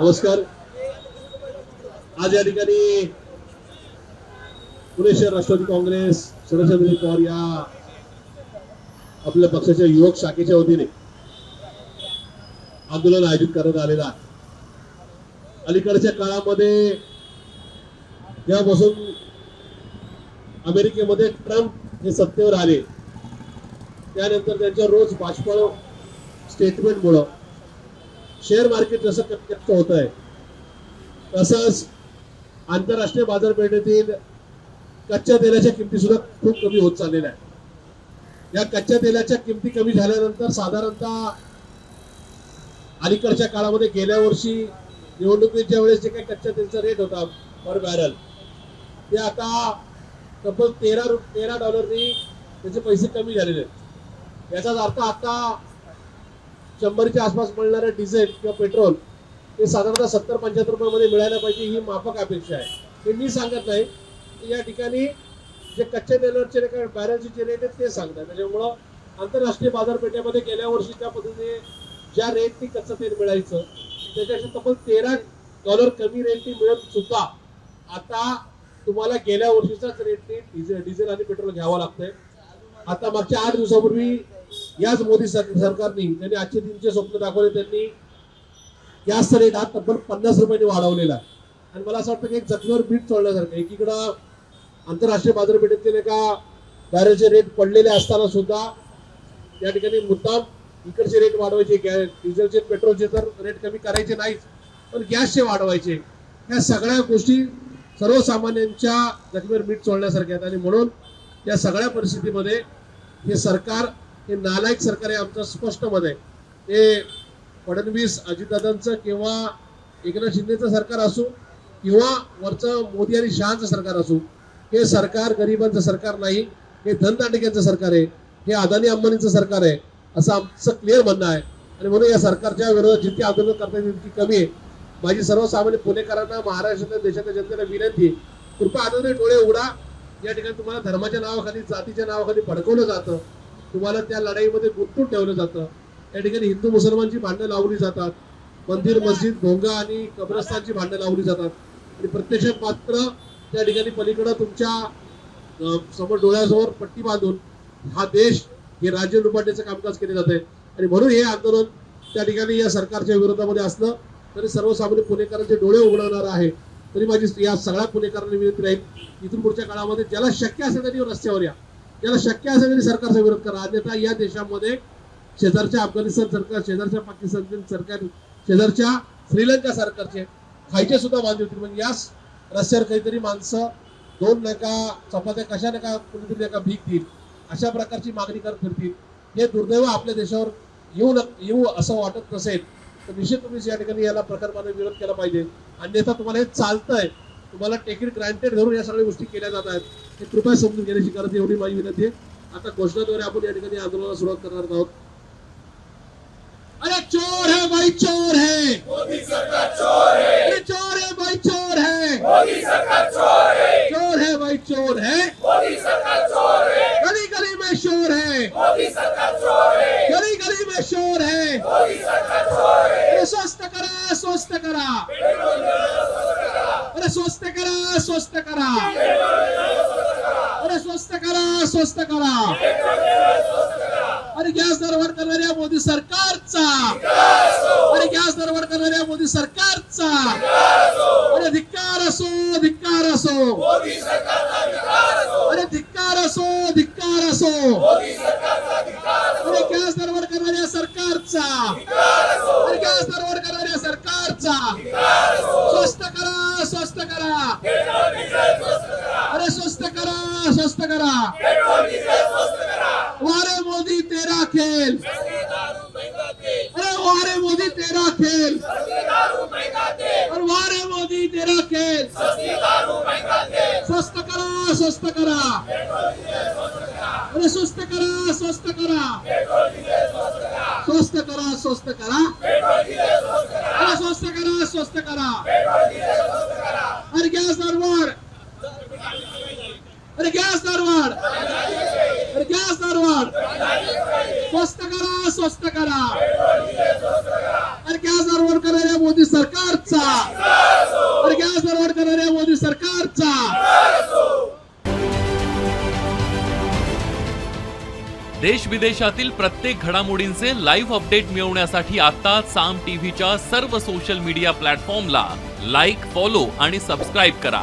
नमस्कार. आज या ठिकाणी पुणे शहर राष्ट्रवादी काँग्रेस शरदचंद्र पवार या आपल्या पक्षाच्या युवक शाखेच्या वतीने आंदोलन आयोजित करण्यात आलेलं आहे. अलीकडच्या काळामध्ये जेव्हापासून अमेरिकेमध्ये ट्रम्प हे सत्तेवर आले. त्यानंतर त्यांच्या रोज भाजपा स्टेटमेंटमुळं शेअर मार्केट जसं कटकट होत आहे तसंच आंतरराष्ट्रीय बाजारपेठेतील कच्च्या तेलाच्या किमती सुद्धा खूप कमी होत चाललेल्या आहेत. या कच्च्या तेलाच्या किमती कमी झाल्यानंतर साधारणतः अलीकडच्या काळामध्ये गेल्या वर्षी निवडणुकीच्या वेळेस जे काही कच्च्या तेलचा रेट होता पर बॅरल ते आता तब्बल तेरा रु तेरा डॉलरनी त्याचे पैसे कमी झालेले आहेत. याचाच अर्थ आता शंभरच्या आसपास मिळणारं डिझेल किंवा पेट्रोल हे साधारणतः सत्तर पंच्याहत्तर रुपयामध्ये मिळायला पाहिजे ही माफक अपेक्षा आहे. हे मी सांगत नाही. की या ठिकाणी जे कच्च्या तेलाचे काही बॅरलचे जे रेट आहेत ते सांगतात. म्हणजे त्याच्यामुळं आंतरराष्ट्रीय बाजारपेठेमध्ये गेल्या वर्षी त्या पद्धतीने ज्या रेटनी कच्चं तेल मिळायचं त्याच्यापेक्षा तब्बल तेरा डॉलर कमी रेटनी मिळत सुद्धा आता तुम्हाला गेल्या वर्षीचाच रेटनी डिझेल डिझेल आणि पेट्रोल घ्यावं लागतंय. आता मागच्या आठ दिवसापूर्वी याच मोदी सर- सरकारने त्यांनी आजचे दिनचे स्वप्न दाखवले त्यांनी गॅस रेट हा तब्बल पन्नास रुपयांनी वाढवलेला आहे. आणि मला असं वाटतं की एक जखमीवर बीट चोळण्यासारखं एकीकडं आंतरराष्ट्रीय बाजारपेठेतील एका बॅरेलचे रेट पडलेले असताना सुद्धा या ठिकाणी मुद्दाम इकडचे रेट वाढवायचे गॅ डिझेलचे पेट्रोलचे तर रेट कमी करायचे नाहीच पण गॅसचे वाढवायचे. ह्या सगळ्या गोष्टी सर्वसामान्यांच्या जखमीवर मीठ चोळण्यासारख्या आहेत. आणि म्हणून या सगळ्या परिस्थितीमध्ये हे सरकार हे नालायक सरकार आहे आमचं स्पष्ट मत आहे हे फडणवीस अजितदादांचं किंवा एकनाथ शिंदेचं सरकार असो किंवा वरचं मोदी आणि शहाचं सरकार असो हे सरकार गरिबांचं सरकार नाही हे धनदांडग्यांचं सरकार आहे हे अदानी अंबानीचं सरकार आहे असं आमचं क्लिअर म्हणणं आहे. आणि म्हणून या सरकारच्या विरोधात जितकी आंदोलन करता येईल तितकी कमी आहे. माझी सर्वसामान्य पुणेकरांना महाराष्ट्रातल्या देशातल्या जनतेला विनंती कृपया आनंद डोळे उघडा. या ठिकाणी तुम्हाला धर्माच्या नावाखाली जातीच्या नावाखाली भडकवलं जातं. तुम्हाला त्या लढाईमध्ये गुंतून ठेवलं जातं. या ठिकाणी हिंदू मुसलमानची भांडणं लावली जातात. मंदिर मस्जिद भोंगा आणि कब्रस्तानची भांडणं लावली जातात. आणि प्रत्यक्षात मात्र त्या ठिकाणी पलीकडं तुमच्यासमोर डोळ्यासमोर पट्टी बांधून हा देश हे राज्य लुबाडण्याचं कामकाज केले जाते आणि म्हणून हे आंदोलन त्या ठिकाणी या सरकारच्या विरोधामध्ये असलं तरी सर्वसामान्य पुणेकरांचे डोळे उघडवणार आहे. तरी माझी या सगळ्या पुणेकरांना विनंती राहील इथून पुढच्या काळामध्ये ज्याला शक्य असेल त्यांनी रस्त्यावर या. ज्याला शक्य असेल तरी सरकारचा विरोध करा. अन्यथा या देशामध्ये शेजारच्या अफगाणिस्तान सरकार शेजारच्या पाकिस्तान सरकार शेजारच्या श्रीलंका सरकारचे खायचे सुद्धा बांधले होते. म्हणजे याच रस्त्यावर काहीतरी माणसं दोन नका चपात्या कशा नका कुणीतरी नका भीक देईल अशा प्रकारची मागणी करत फिरतील. हे दुर्दैव आपल्या देशावर येऊ न येऊ असं वाटत नसेल तर निश्चित तुम्ही या ठिकाणी याला प्रकल्पाने विरोध केला पाहिजे. अन्यथा तुम्हाला हे चालतंय. तुम्हाला टेक इट ग्रँटेड धरून या सगळ्या गोष्टी केल्या जात आहेत. हे कृपया समजून घेण्याची गरज एवढी माझी विनंती आहे. आता घोषणाद्वारे आपण या ठिकाणी आंदोलनाला सुरुवात करणार आहोत. अरे चोर है भाई चोर है. मोदी सरकार चोर है. अरे चोर है भाई चोर है. मोदी सरकार चोर है. चोर है भाई चोर है. मोदी सरकार चोर है. गली गली में शोर है. मोदी सरकार चोर है. गली गली में शोर है. मोदी सरकार चोर है. अरे स्वस्त करा स्वस्त करा. स्वस्त करा. अरे स्वस्त करा स्वस्त करा. अरे गॅस दरवाढ करणाऱ्या मोदी सरकारचा. अरे गॅस दरवाढ करणाऱ्या मोदी सरकारचा. अरे धिक्कार असो धिक्कार असो. अरे धिक्कार असो धिक्कार असो. अरे गॅस दरवाढ करणाऱ्या सरकारचा. अरे गॅस दरवाढ करणाऱ्या सरकारचा. स्वस्त करा स्वस्त करा पेट्रोल डिझेल स्वस्त करा अरे स्वस्त करा स्वस्त करा. वारे मोदी तेरा खेल. अरे वारे मोदी तेरा खेल. और वारे मोदी तेरा खेल. स्वस्त करा स्वस्त करा. अरे स्वस्त करा स्वस्त करा. स्वस्त करा स्वस्त करा. अरे स्वस्त करा स्वस्त करा. अरे गॅस दरवाढ अरे गॅस दरवाढ अरे गॅस दरवाढ स्वस्त करा स्वस्त करा. अरे गॅस दरवाढ करणाऱ्या मोदी मोदी सरकारचा? अरे गॅस बरोबर करणाऱ्या मोदी सरकारचा? देश विदेशातील प्रत्येक घडामोडींचे लाईव्ह अपडेट मिळवण्यासाठी आता साम टीव्हीच्या सर्व सोशल मीडिया प्लॅटफॉर्मला लाईक फॉलो आणि सबस्क्राईब करा.